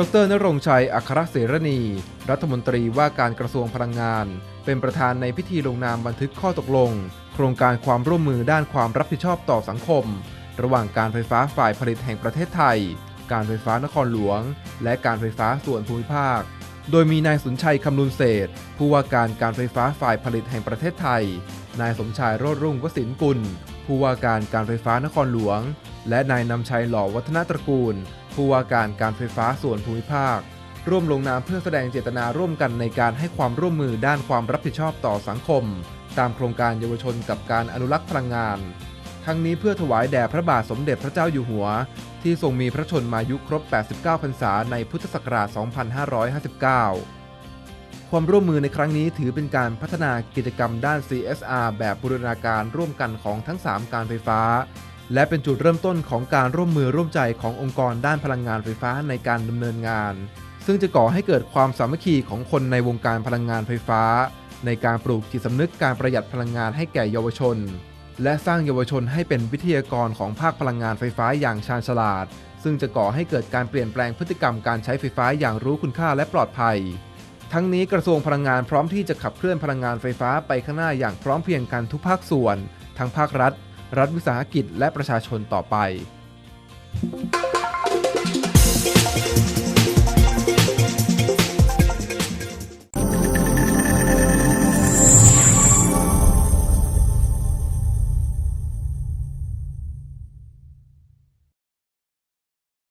ดรนรงค์ชัย อัครเสรณี รัฐมนตรีว่าการกระทรวงพลังงาน เป็นประธานในพิธีลงนามบันทึกข้อตกลง โครงการความร่วมมือด้านความรับผิดชอบต่อสังคม ระหว่างการไฟฟ้าฝ่ายผลิตแห่งประเทศไทย การไฟฟ้านครหลวง และการไฟฟ้าส่วนภูมิภาค โดยมีนายสุนชัยคำนุนเศษ ผู้ว่าการการไฟฟ้าฝ่ายผลิตแห่งประเทศไทย นายสมชายโรจน์รุ่งวสินกุล ผู้ว่าการการไฟฟ้านครหลวง และนายนำชัยหล่อวัฒนตระกูล ผู้ว่าการการไฟฟ้าส่วนภูมิภาค ร่วมลงนามเพื่อแสดงเจตนาร่วมกันในการให้ความร่วมมือด้านความรับผิดชอบต่อสังคม ตามโครงการเยาวชนกับการอนุรักษ์พลังงาน ทั้งนี้เพื่อถวายแด่พระบาทสมเด็จพระเจ้าอยู่หัว ที่ทรงมีพระชนมายุครบ 89 พรรษาในพุทธศักราช 2559ความร่วมมือในครั้งนี้ถือเป็นการพัฒนากิจกรรมด้าน CSR แบบบูรณาการร่วมกันของทั้ง 3 การไฟฟ้า และเป็นจุดเริ่มต้นของการร่วมมือร่วมใจขององค์กรด้านพลังงานไฟฟ้าในการดำเนินงาน ซึ่งจะก่อให้เกิดความสามัคคีของคนในวงการพลังงานไฟฟ้า ในการปลูกจิตสำนึกการประหยัดพลังงานให้แก่เยาวชน และสร้างเยาวชนให้เป็นวิทยากรของภาคพลังงานไฟฟ้าอย่างชาญฉลาด ซึ่งจะก่อให้เกิดการเปลี่ยนแปลงพฤติกรรมการใช้ไฟฟ้าอย่างรู้คุณค่าและปลอดภัย ทั้งนี้กระทรวงพลังงานพร้อมที่จะขับเคลื่อนพลังงานไฟฟ้าไปข้างหน้าอย่างพร้อมเพรียงกันทุกภาคส่วน ทั้งภาครัฐ รัฐวิสาหกิจและประชาชนต่อไป